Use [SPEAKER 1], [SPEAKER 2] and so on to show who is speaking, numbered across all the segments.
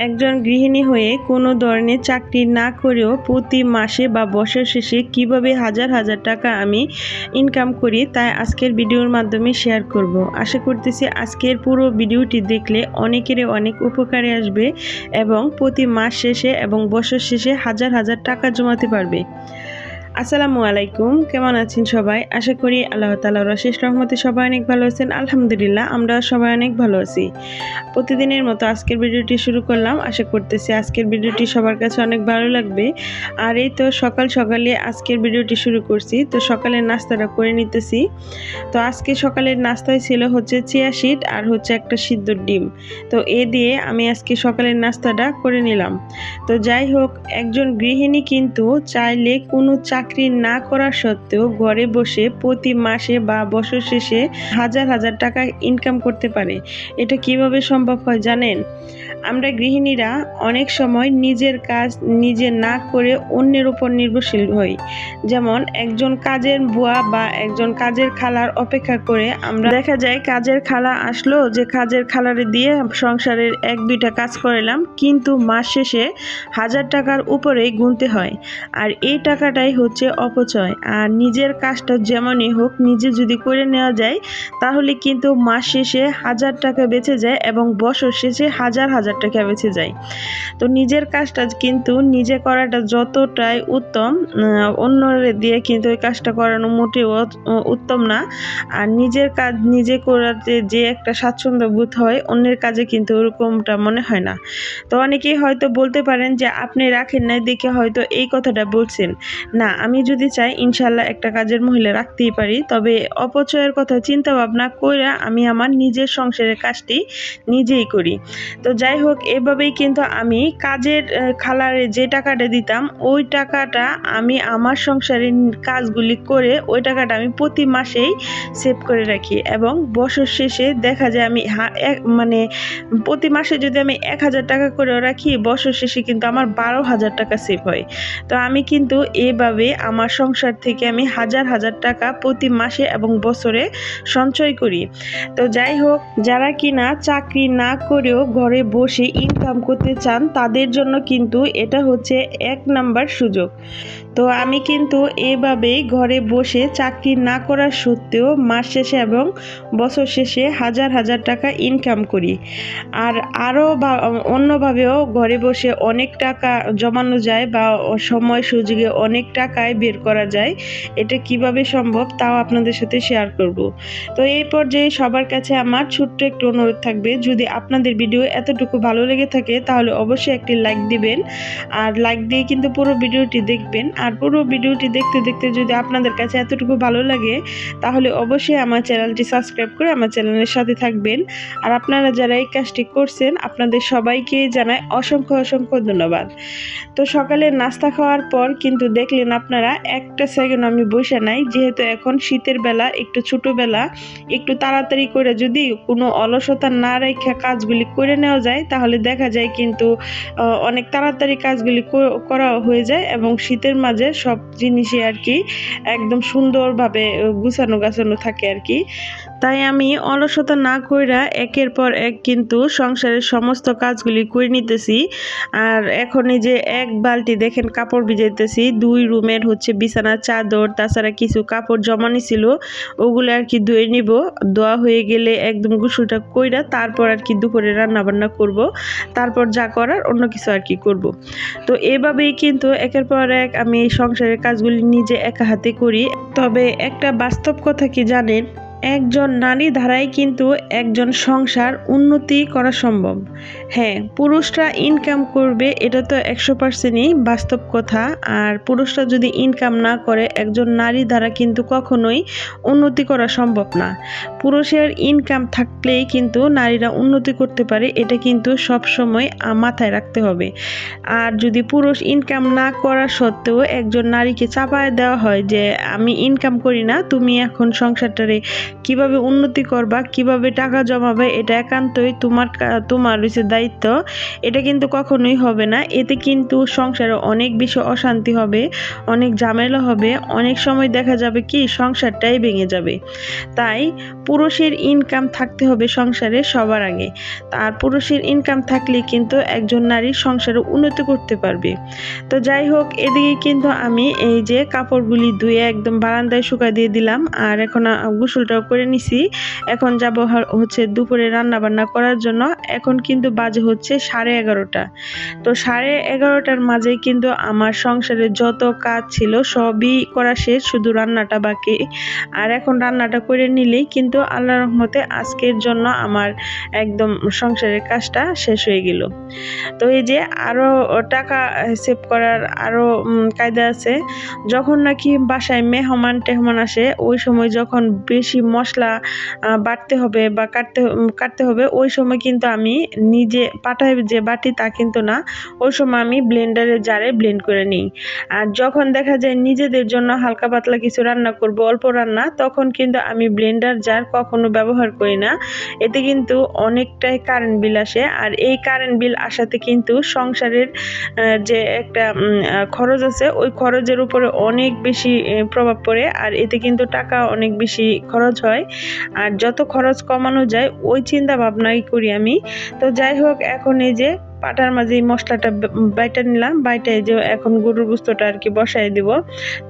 [SPEAKER 1] একজন গৃহিণী হয়ে কোনো ধরনের চাকরি না করেও প্রতি মাসে বা বছর শেষে কীভাবে হাজার হাজার টাকা আমি ইনকাম করি তাই আজকের ভিডিওর মাধ্যমে শেয়ার করব। আশা করতেছি আজকের পুরো ভিডিওটি দেখলে অনেকেরই অনেক উপকারে আসবে এবং প্রতি মাস শেষে এবং বছর শেষে হাজার হাজার টাকা জমাতে পারবে। আসসালামু আলাইকুম, কেমন আছেন সবাই? আশা করি আল্লাহ তালার অশেষ রহমতে সবাই অনেক ভালো আছেন। আলহামদুলিল্লাহ, আমরা সবাই অনেক ভালো আছি। প্রতিদিনের মতো আজকের ভিডিওটি শুরু করলাম। আশা করতেছি আজকের ভিডিওটি সবার কাছে অনেক ভালো লাগবে। আর এই তো সকাল সকালে আজকের ভিডিওটি শুরু করছি। তো সকালের নাস্তাটা করে নিতেছি। তো আজকে সকালের নাস্তায় ছিল হচ্ছে চিয়া সিড আর হচ্ছে একটা সিদ্ধ ডিম। তো এ দিয়ে আমি আজকে সকালের নাস্তাটা করে নিলাম। তো যাই হোক, একজন গৃহিণী কিন্তু চাইলে কোনো চাকরি না করা সত্ত্বেও ঘরে বসে প্রতি মাসে বা বছর শেষে হাজার হাজার টাকা ইনকাম করতে পারে। এটা কীভাবে সম্ভব হয় জানেন? আমরা গৃহিণীরা অনেক সময় নিজের কাজ নিজে না করে অন্যের উপর নির্ভরশীল হই। যেমন একজন কাজের বুয়া বা একজন কাজের খালার অপেক্ষা করে আমরা দেখা যায় কাজের খালা আসলো যে কাজের খালারে দিয়ে সংসারের এক দুইটা কাজ করালাম কিন্তু মাস শেষে হাজার টাকার উপরেই গুনতে হয়। আর এই টাকাটাই হচ্ছে অপচয়। আর নিজের কাজটা যেমনই হোক, নিজে যদি করে নেওয়া যায়, তাহলে কিন্তু মাস শেষে হাজার টাকা বেঁচে যায় এবং বছর শেষে হাজার হাজার টাকা বেঁচে যায়। তো নিজের কাজটা কিন্তু নিজে করাটা যতটাই উত্তম অন্যরে দিয়ে কিন্তু ওই কাজটা করানো মোটেও উত্তম না। আর নিজের কাজ নিজে করাতে যে একটা স্বাচ্ছন্দ্য বোধ হয়, অন্যের কাজে কিন্তু ওরকমটা মনে হয় না। তো অনেকেই হয়তো বলতে পারেন যে, আপনি রাখেন নাই দেখে হয়তো এই কথাটা বলছেন। না আমি যদি চাই ইনশাল্লাহ একটা কাজের মহিলা রাখতেই পারি, তবে অপচয়ের কথা চিন্তা ভাবনা করে আমি আমার নিজের সংসারের কাজটি নিজেই করি। তো যাই হোক, এভাবেই কিন্তু আমি কাজের খালারে যে টাকাটা দিতাম, ওই টাকাটা আমি আমার সংসারের কাজগুলি করে ওই টাকাটা আমি প্রতি মাসেই সেভ করে রাখি এবং বছর শেষে দেখা যায় আমি মানে প্রতি মাসে যদি আমি এক হাজার টাকা করে রাখি, বছর শেষে কিন্তু আমার বারো হাজার টাকা সেভ হয়। তো আমি কিন্তু এভাবে আমার সংসার থেকে আমি হাজার হাজার টাকা প্রতি মাসে এবং বছরে সঞ্চয় করি। তো যাই হোক, যারা কিনা চাকরি না করেও ঘরে বসে ইনকাম করতে চান, তাদের জন্য কিন্তু এটা হচ্ছে এক নাম্বার সুযোগ। তো আমি কিন্তু এভাবেই ঘরে বসে চাকরি না করার সত্ত্বেও মাস শেষে এবং বছর শেষে হাজার হাজার টাকা ইনকাম করি। আর আরও বা অন্যভাবেও ঘরে বসে অনেক টাকা জমানো যায় বা সময় সুযোগে অনেক টাকায় বের করা যায়, এটা কীভাবে সম্ভব তাও আপনাদের সাথে শেয়ার করব। তো এই পর্যায়ে সবার কাছে আমার ছোট্ট একটু অনুরোধ থাকবে, যদি আপনাদের ভিডিও এতটুকু ভালো লেগে থাকে তাহলে অবশ্যই একটি লাইক দিবেন, আর লাইক দিয়ে কিন্তু পুরো ভিডিওটি দেখবেন, আর পুরো ভিডিওটি দেখতে দেখতে যদি আপনাদের কাছে এতটুকু ভালো লাগে তাহলে অবশ্যই আমার চ্যানেলটি সাবস্ক্রাইব করে আমার চ্যানেলের সাথে থাকবেন, আর আপনারা যারা এই কাজটি করছেন আপনাদের সবাইকে জানাই অসংখ্য অসংখ্য ধন্যবাদ। তো সকালে নাস্তা খাওয়ার পর কিন্তু দেখলেন আপনারা একটা সেকেন্ড আমি বসে নাই, যেহেতু এখন শীতের বেলা, একটু ছোটোবেলা, একটু তাড়াতাড়ি করে যদি কোনো অলসতা না রেখে কাজগুলি করে নেওয়া যায়, তাহলে দেখা যায় কিন্তু অনেক তাড়াতাড়ি কাজগুলি করা হয়ে যায় এবং শীতের মাঝে সব জিনিসই আর কি একদম সুন্দরভাবে গুছানো গাছানো থাকে আর কি। তাই আমি অলসতা না কইরা একের পর এক কিন্তু সংসারের সমস্ত কাজগুলি করে নিতেছি। আর এখন এই যে এক বালতি দেখেন কাপড় ভিজাইতেছি, দুই রুমের হচ্ছে বিছানার চাদর, তাছাড়া কিছু কাপড় জমানি ছিল ওগুলো আর কি ধুয়ে নিব। দোয়া হয়ে গেলে একদম গুসুটা কইরা তারপর আর কি দুপুরে রান্নাবান্না করব, তারপর যা করার অন্য কিছু আর কি করব। তো এভাবেই কিন্তু একের পর এক আমি সংসারের কাজগুলি নিজে একা হাতে করি। তবে একটা বাস্তব কথা কি জানেন? একজন নারী ধারাই কিন্তু একজন সংসার উন্নতি করা সম্ভব। হ্যাঁ পুরুষরা ইনকাম করবে, এটা তো একশো পার্সেন্টই বাস্তব কথা। আর পুরুষরা যদি ইনকাম না করে, একজন নারী দ্বারা কিন্তু কখনোই উন্নতি করা সম্ভব না। পুরুষের ইনকাম থাকলেই কিন্তু নারীরা উন্নতি করতে পারে, এটা কিন্তু সব সময় মাথায় রাখতে হবে। আর যদি পুরুষ ইনকাম না করা সত্ত্বেও একজন নারীকে চাপায় দেওয়া হয় যে, আমি ইনকাম করি না, তুমি এখন সংসারটারে কীভাবে উন্নতি করবা, কীভাবে টাকা জমাবে, এটা একান্তই তোমার তোমার হচ্ছে দায়িত্ব। এটা কিন্তু কখনোই হবে না। এতে কিন্তু সংসারে অনেক বেশি অশান্তি হবে, অনেক ঝামেলা হবে, অনেক সময় দেখা যাবে কি সংসারটাই ভেঙে যাবে। তাই পুরুষের ইনকাম থাকতে হবে সংসারে সবার আগে। আর পুরুষের ইনকাম থাকলে কিন্তু একজন নারী সংসারে উন্নতি করতে পারবে। তো যাই হোক, এদিকে কিন্তু আমি এই যে কাপড়গুলি ধুয়ে একদম বারান্দায় শুকা দিয়ে দিলাম। আর এখন আ- গোসলটাও করে নিছি। এখন যাব হচ্ছে দুপুরে রান্না বান্না করার জন্য। এখন কিন্তু বাজে হচ্ছে সাড়ে এগারোটা। তো সাড়ে এগারোটার মাঝে কিন্তু আমার সংসারে যত কাজ ছিল সবই করা শেষ, শুধু রান্নাটা বাকি। আর এখন রান্নাটা করে নিলেই কিন্তু আল্লাহ রহমতে আজকের জন্য আমার একদম সংসারের কাজটা শেষ হয়ে গেল। তো এই যে আরও টাকা সেভ করার আরও কায়দা আছে। যখন নাকি বাসায় মেহমান টেহমান আসে, ওই সময় যখন বেশি মশলা বাটতে হবে বা কাটতে কাটতে হবে, ওই সময় কিন্তু আমি নিজে পাটায় যে বাটি তা কিন্তু না, ওই সময় আমি ব্লেন্ডারে জারে ব্লেন্ড করে নিই। আর যখন দেখা যায় নিজেদের জন্য হালকা পাতলা কিছু রান্না করব, অল্প রান্না, তখন কিন্তু আমি ব্লেন্ডার জার কখনো ব্যবহার করি না। এতে কিন্তু অনেকটাই কারেন্ট বিল আসে, আর এই কারেন্ট বিল আসাতে কিন্তু সংসারের যে একটা খরচ আছে, ওই খরচের উপরে অনেক বেশি প্রভাব পড়ে, আর এতে কিন্তু টাকা অনেক বেশি খরচ হয়। আর যত খরচ কমানো যায়, ওই চিন্তা ভাবনাই করি আমি। তো যাই হোক, এখন এই যে পাটার মাঝে এই মশলাটা বাইটা নিলাম বাইটা যে এখন গরুর গুস্তটা আর কি বসাই দিব।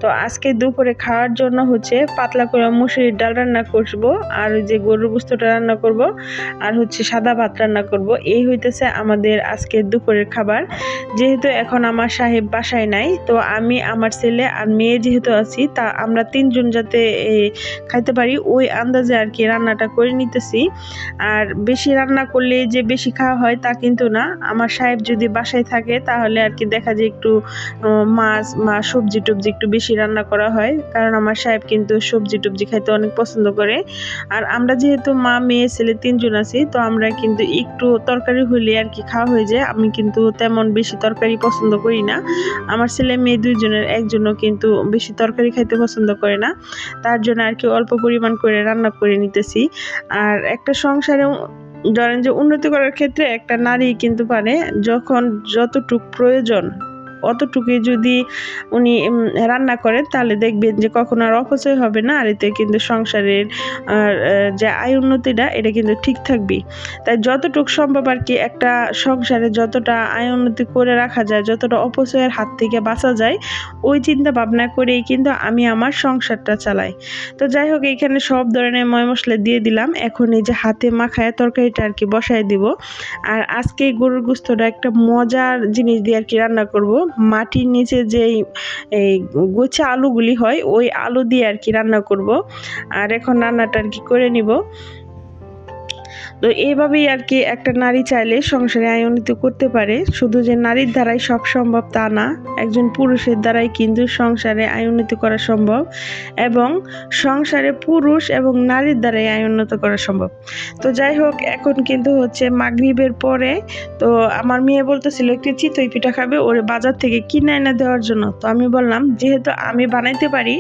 [SPEAKER 1] তো আজকে দুপুরে খাওয়ার জন্য হচ্ছে পাতলা করে মুসুরির ডাল রান্না করব, আর যে গরুর গুস্তটা রান্না করব, আর হচ্ছে সাদা ভাত রান্না করব। এই হইতেছে আমাদের আজকে দুপুরের খাবার। যেহেতু এখন আমার সাহেব বাসায় নাই, তো আমি, আমার ছেলে আর মেয়ে যেহেতু আছি, তা আমরা তিনজন যাতে খাইতে পারি, ওই আন্দাজে আর কি রান্নাটা করে নিতেছি। আর বেশি রান্না করলে যে বেশি খাওয়া হয় তা কিন্তু না আমার সাহেব যদি বাসায় থাকে, তাহলে আর কি দেখা যায় একটু মাছ বা সবজি টবজি একটু বেশি রান্না করা হয়। কারণ আমার সাহেব কিন্তু সবজি টবজি খাইতে অনেক পছন্দ করে। আর আমরা যেহেতু মা, মেয়ে, ছেলে তিনজন আছি, তো আমরা কিন্তু একটু তরকারি হলে আর কি খাওয়া হয়ে যায়। আমি কিন্তু তেমন বেশি তরকারি পছন্দ করি না। আমার ছেলে মেয়ে দুইজনের, একজনও কিন্তু বেশি তরকারি খাইতে পছন্দ করে না। তার জন্য আর কি অল্প পরিমাণ করে রান্না করে নিতেছি। আর একটা সংসারে ধরেন যে উন্নতি করার ক্ষেত্রে একটা নারী কিন্তু পারে যখন যতটুক প্রয়োজন অতটুকুই যদি উনি রান্না করেন, তাহলে দেখবেন যে কখনো আর অপচয় হবে না, আর এতে কিন্তু সংসারের যে আয় উন্নতিটা, এটা কিন্তু ঠিক থাকবে তাই যতটুক সম্ভব আর কি একটা সংসারে যতটা আয় উন্নতি করে রাখা যায়, যতটা অপচয়ের হাত থেকে বাঁচা যায়, ওই চিন্তা ভাবনা করেই কিন্তু আমি আমার সংসারটা চালাই। তো যাই হোক, এখানে সব ধরনের ময় মশলা দিয়ে দিলাম। এখন এই যে হাতে মাখায় তরকারিটা আর কি বসায় দিব। আর আজকে গরুর গুস্তটা একটা মজার জিনিস দিয়ে আর কি রান্না করব। মাটির নিচে যেই, এই গোছা আলুগুলি হয়, ওই আলু দিয়ে আর কি রান্না করব। আর এখন রান্নাটা আর কি করে নিব। তো এইভাবেই আর কি একটা নারী চাইলে সংসারে আয় উন্নতি করতে পারে। শুধু যে নারীর দ্বারাই সব সম্ভব তা না, একজন পুরুষের দ্বারাই কিন্তু সংসারে আয় উন্নতি করা সম্ভব এবং সংসারে পুরুষ এবং নারীর দ্বারাই আয় উন্নত করা সম্ভব। তো যাই হোক, এখন কিন্তু হচ্ছে মাগরিবের পরে তো আমার মেয়ে বলতেছিল, একটু চিতই পিঠা খাবে, ওরে বাজার থেকে কিনে এনে দেওয়ার জন্য। তো আমি বললাম, যেহেতু আমি বানাইতে পারি,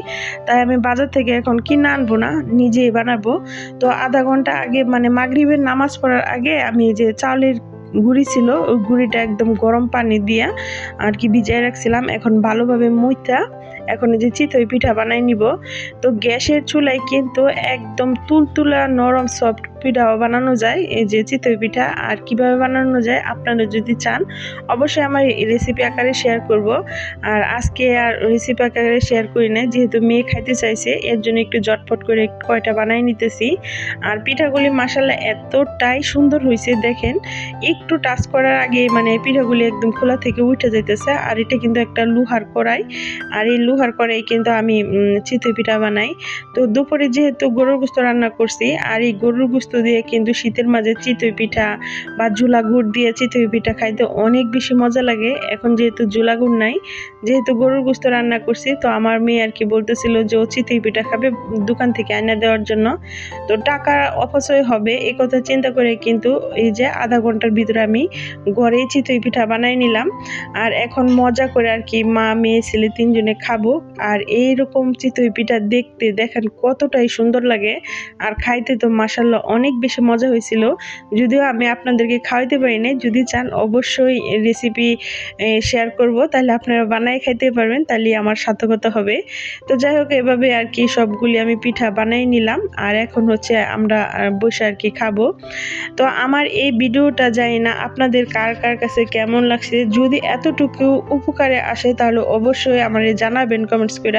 [SPEAKER 1] তাই আমি বাজার থেকে এখন কিনে আনব না, নিজেই বানাবো। তো আধা ঘণ্টা আগে মানে মাগরিবের নামাজ পড়ার আগে আমি যে চাউলের গুঁড়ি ছিল, ওই গুঁড়িটা একদম গরম পানি দিয়া আর কি ভিজাই রাখছিলাম। এখন ভালোভাবে মুইতা, এখন যে চিতই পিঠা বানাই নিব। তো গ্যাসের চুলায় কিন্তু একদম তুলতুলা নরম সফট পিঠাও বানানো যায়। এই যে চিতই পিঠা আর কীভাবে বানানো যায় আপনারা যদি চান, অবশ্যই আমার রেসিপি আকারে শেয়ার করব। আর আজকে আর রেসিপি আকারে শেয়ার করি না যেহেতু মেয়ে খাইতে চাইছে, এর জন্য একটু জটপট করে কয়টা বানাই নিতেছি। আর পিঠাগুলি মাসাল্লাহ এতটাই সুন্দর হয়েছে দেখেন। একটু টাচ করার আগে মানে পিঠাগুলি একদম খোলা থেকে উঠে যাইতেছে, আর এটা কিন্তু একটা লোহার কড়াই। আর এই লোহার কড়াই কিন্তু আমি চিতই পিঠা বানাই। তো দুপুরে যেহেতু গরুর গোস্ত রান্না করছি, আর এই গরুর গোস্ত দিয়ে কিন্তু শীতের মাঝে চিতই পিঠা বা ঝুলা গুড় দিয়ে চিতই পিঠা খাইতে অনেক বেশি মজা লাগে। এখন যেহেতু ঝুলা গুড় নাই যেহেতু গরুর গোস্ত রান্না করছি, তো আমার মেয়ে আর কি বলতেছিল যে ও চিতই পিঠা খাবে দোকান থেকে এনে দেওয়ার জন্য। তো টাকা অপচয় হবে এই কথা চিন্তা করে কিন্তু এই যে আধা ঘণ্টার ভিতরে আমি ঘরেই চিতই পিঠা বানাই নিলাম। আর এখন মজা করে আর কি মা, মেয়ে, ছেলে তিনজনে খাব। আর এইরকম চিতই পিঠা দেখতে, দেখেন কতটাই সুন্দর লাগে। আর খাইতে তো মাসাল্লাহ অনেক বেশি মজা হয়েছিল। যদিও আমি আপনাদেরকে খাওয়াইতে পারি নাই, যদি চান অবশ্যই রেসিপি শেয়ার করব, তাহলে আপনারা বানাই খাইতে পারবেন তাহলে আমার সার্থকতা হবে। তো যাই হোক, এভাবে আর কি সবগুলি আমি পিঠা বানাই নিলাম। আর এখন হচ্ছে আমরা বসে আর কি খাব। তো আমার এই ভিডিওটা জানি না আপনাদের কার কার কাছে কেমন লাগছে। যদি এতটুকু উপকারে আসে, তাহলে অবশ্যই আমার জানাবেন কমেন্টস করে।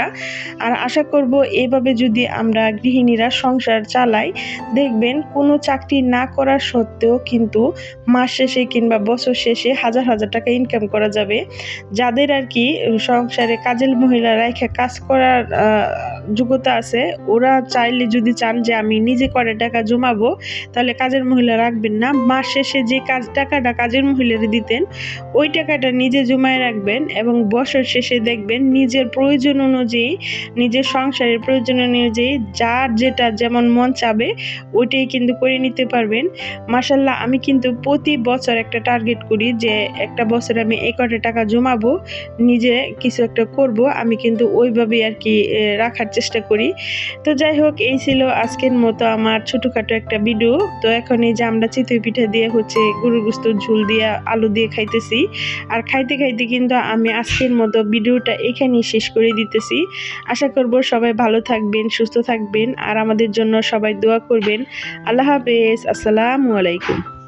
[SPEAKER 1] আর আশা করব এভাবে যদি আমরা গৃহিণীরা সংসার চালাই, দেখবেন কোনো চাকরি না করা সত্ত্বেও কিন্তু মাস শেষে কিংবা বছর শেষে হাজার হাজার টাকা ইনকাম করা যাবে। যাদের আর কি সংসারে কাজের মহিলা রেখে কাজ করার যোগ্যতা আছে, ওরা চাইলে যদি চান যে আমি নিজে করে টাকা জমাবো, তাহলে কাজের মহিলা রাখবেন না। মাস শেষে যে কাজ, টাকাটা কাজের মহিলারা দিতেন, ওই টাকাটা নিজে জমায় রাখবেন এবং বছর শেষে দেখবেন নিজের প্রয়োজন অনুযায়ী, নিজের সংসারের প্রয়োজন অনুযায়ী যার যেটা যেমন মন চাবে, ওইটাই কিন্তু করে নিতে পারবেন। মাসাল্লাহ আমি কিন্তু প্রতি বছর একটা টার্গেট করি যে একটা বছর আমি এই কটা টাকা জমাবো, নিজে কিছু একটা করব, আমি কিন্তু ওইভাবে আর কি রাখার চেষ্টা করি। তো যাই হোক, এই ছিল আজকের মতো আমার ছোটোখাটো একটা ভিডিও তো এখন এই যে আমরা চিতই পিঠা দিয়ে হচ্ছে গরুর গুস্ত, ঝুল দিয়ে আলু দিয়ে খাইতেছি। আর খাইতে খাইতে কিন্তু আমি আজকের মতো ভিডিওটা এখানেই শেষ করে দিতেছি। আশা করব সবাই ভালো থাকবেন, সুস্থ থাকবেন, আর আমাদের জন্য সবাই দোয়া করবেন। আল্লাহ হাফেজ, আসসালামু আলাইকুম।